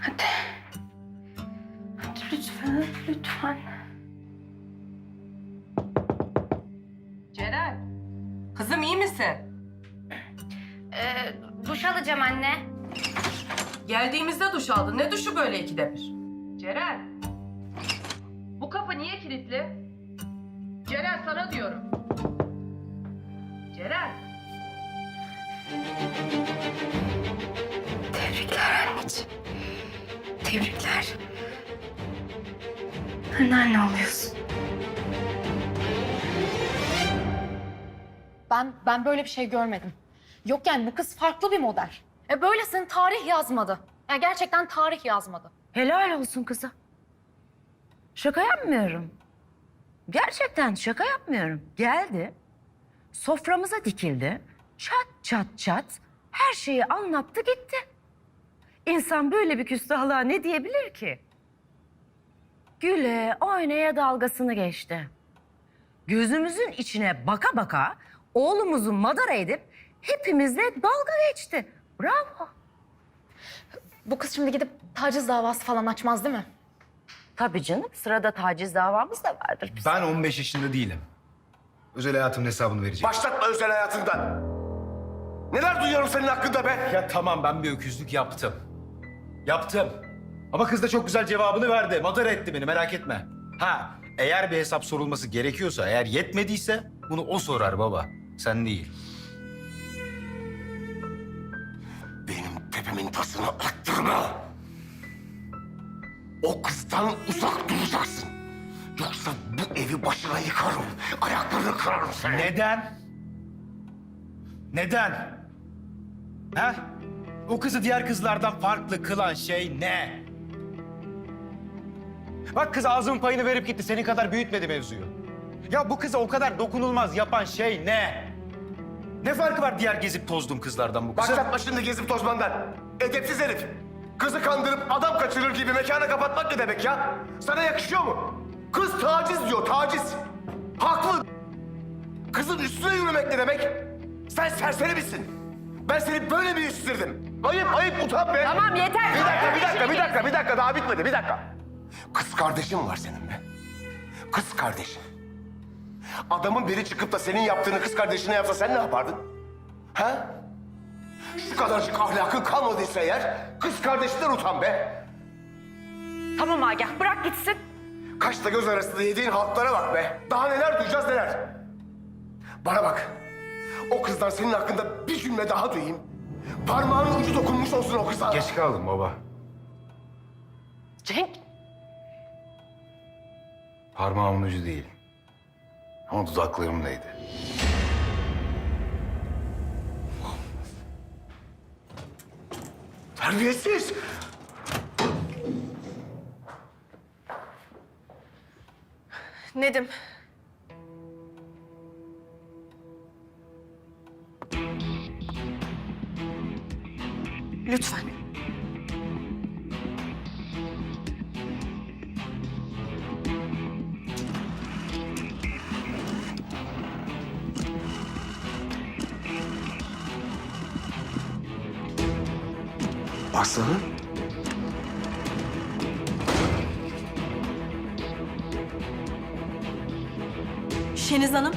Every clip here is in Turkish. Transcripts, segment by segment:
Hadi. Hadi lütfen, lütfen. Ceren. Kızım iyi misin? Ee, duş alacağım anne. Geldiğimizde duş aldın. Ne duşu böyle ikide bir? Ceren. Bu kapı niye kilitli? Ceren sana diyorum. Ceren. Tebrikler anneciğim. Tebrikler. Anneanne oluyorsun. Ben ben böyle bir şey görmedim. Yok yani bu kız farklı bir model. E böylesini tarih yazmadı. Yani gerçekten tarih yazmadı. Helal olsun kıza. Şaka yapmıyorum. Gerçekten şaka yapmıyorum. Geldi, soframıza dikildi, çat çat çat her şeyi anlattı gitti. İnsan böyle bir küstahlığa ne diyebilir ki? Güle oynaya dalgasını geçti. Gözümüzün içine baka baka oğlumuzu madara edip hepimizle dalga geçti. Bravo. Bu kız şimdi gidip taciz davası falan açmaz değil mi? Tabii canım. Sırada taciz davamız da vardır bizim. Ben 15 yaşında değilim. Özel hayatımın hesabını vereceğim. Başlatma özel hayatından. Neler duyuyorum senin hakkında be? Ya tamam ben bir öküzlük yaptım. Yaptım. Ama kız da çok güzel cevabını verdi. Madara etti beni merak etme. Ha eğer bir hesap sorulması gerekiyorsa, eğer yetmediyse bunu o sorar baba. Sen değil. Benim tepemin tasını attırma. O kızdan uzak duracaksın. Yoksa bu evi başına yıkarım. Ayaklarını kırarım seni. Neden? Neden? Ha? O kızı diğer kızlardan farklı kılan şey ne? Bak kız ağzının payını verip gitti. Senin kadar büyütmedi mevzuyu. Ya bu kıza o kadar dokunulmaz yapan şey ne? Ne farkı var diğer gezip tozduğum kızlardan bu kızın? Başlatma şimdi gezip tozmandan. Edepsiz herif. Kızı kandırıp adam kaçırır gibi mekana kapatmak ne demek ya? Sana yakışıyor mu? Kız taciz diyor, taciz. Haklı. Kızın üstüne yürümek ne demek? Sen serseri misin? Ben seni böyle mi yetiştirdim? Ayıp, ayıp, utan be. Tamam, yeter. Bir dakika, bir dakika, bir dakika, bir dakika. Daha bitmedi, bir dakika. Kız kardeşin var senin be. Kız kardeşin. Adamın biri çıkıp da senin yaptığını kız kardeşine yapsa sen ne yapardın? Ha? Şu kadarcık ahlakın kalmadıysa eğer kız kardeşinden utan be. Tamam Agah bırak gitsin. Kaşla göz arasında yediğin halklara bak be. Daha neler duyacağız neler. Bana bak. O kızdan senin hakkında bir cümle daha duyayım. Parmağının ucu dokunmuş olsun o kıza. Geç kaldım baba. Cenk. Parmağımın ucu değil. Ama dudaklarımdaydı. Terbiyesiz. Nedim. Aslanım. Şeniz Hanım.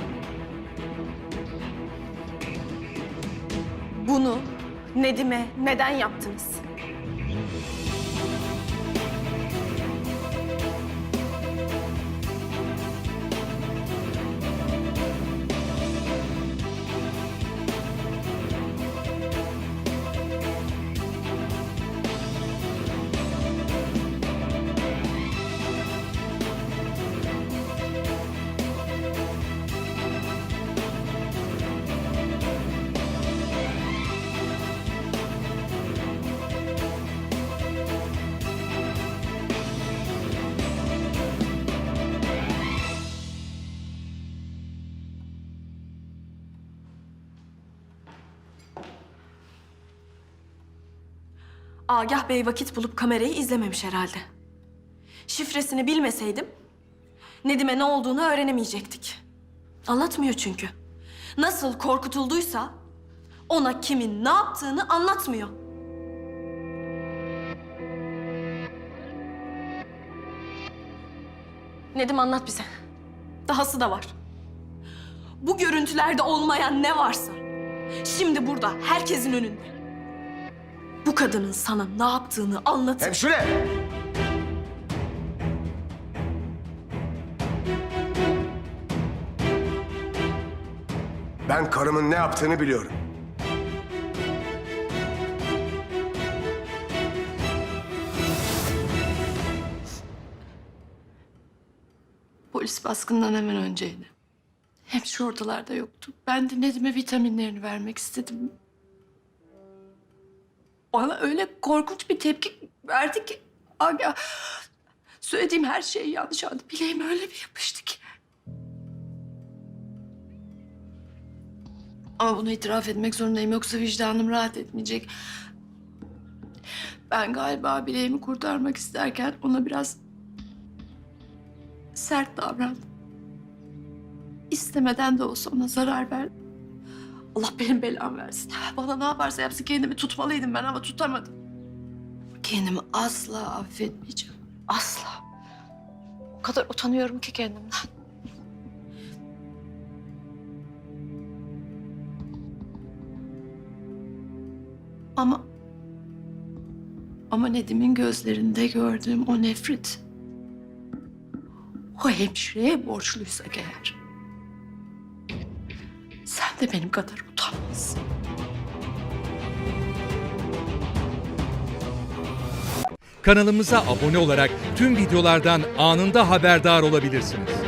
Bunu Nedim'e neden yaptınız? Agah Bey vakit bulup kamerayı izlememiş herhalde. Şifresini bilmeseydim Nedim'e ne olduğunu öğrenemeyecektik. Anlatmıyor çünkü. Nasıl korkutulduysa ona kimin ne yaptığını anlatmıyor. Nedim anlat bize. Dahası da var. Bu görüntülerde olmayan ne varsa şimdi burada herkesin önünde. Bu kadının sana ne yaptığını anlatıp Hemşire! Ben karımın ne yaptığını biliyorum. Polis baskından hemen önceydi. Hemşire ortalarda yoktu. Ben de Nedim'e vitaminlerini vermek istedim. Bana öyle korkunç bir tepki verdi ki... Aga, söylediğim her şeyi yanlış anladı. Bileğim öyle bir yapıştı ki. Ama bunu itiraf etmek zorundayım. Yoksa vicdanım rahat etmeyecek. Ben galiba bileğimi kurtarmak isterken ona biraz sert davrandım. İstemeden de olsa ona zarar verdim. Allah benim belamı versin. Bana ne yaparsa yapsın kendimi tutmalıydım ben ama tutamadım. Kendimi asla affetmeyeceğim. Asla. O kadar utanıyorum ki kendimden. Ama... Ama Nedim'in gözlerinde gördüğüm o nefret o hemşireye borçluysak eğer. De benim kadar utanmazsın. Kanalımıza abone olarak tüm videolardan anında haberdar olabilirsiniz.